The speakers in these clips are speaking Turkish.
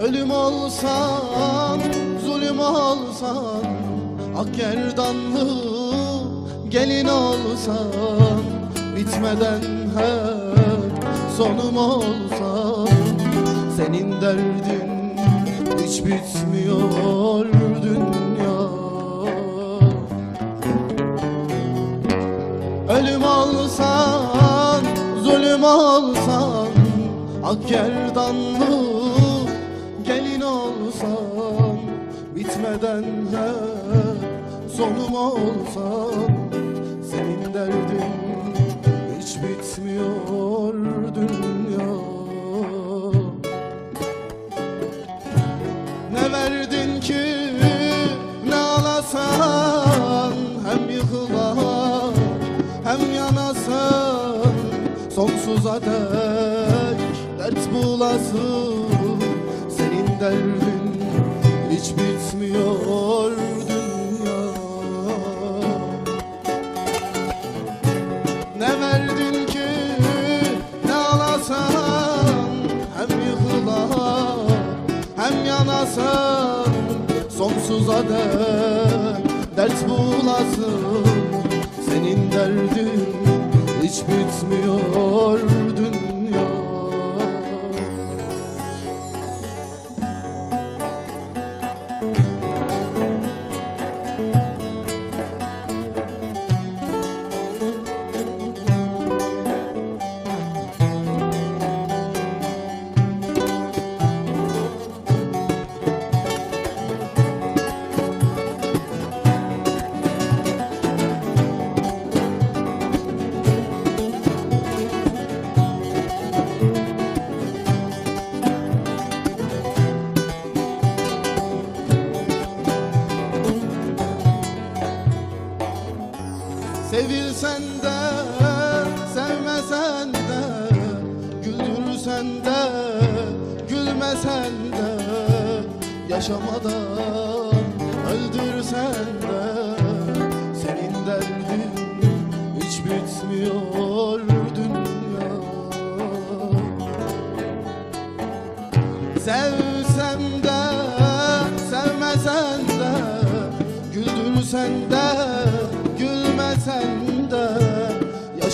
Ölüm olsan, zulüm olsan Ak gerdanlı gelin olsan Bitmeden hep sonum olsan Senin derdin hiç bitmiyor dünya. Ölüm olsan, zulüm olsan Ak gerdanlı gelin olsan Bitmeden hep sonum olsan Senin derdin hiç bitmiyor Sonsuza dek dert bulasın. Senin derdin hiç bitmiyor dünya. Ne verdin ki ne alasan? Hem yıkılan hem yanasın Sonsuza dek dert bulasın. Senin derdin hiç bitmiyor Sevilsen de sevmesen de Güldürsen de gülmesen de Yaşamadan öldürsen de Senin derdin hiç bitmiyor dünya. Sevsem de sevmesen de Güldürsen de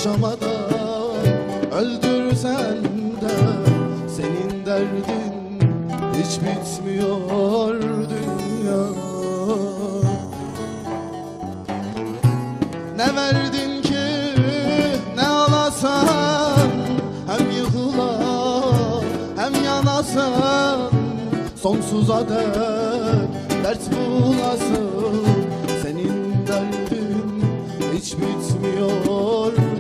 Yaşamadan öldürsen de Senin derdin hiç bitmiyor dünya. Ne verdin ki ne alasan Hem yıkıla hem yanasan Sonsuza dek dert bulasın. Senin derdin hiç bitmiyor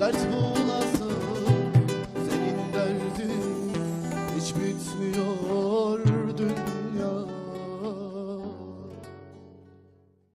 Ders bu senin derdin hiç bitmiyor.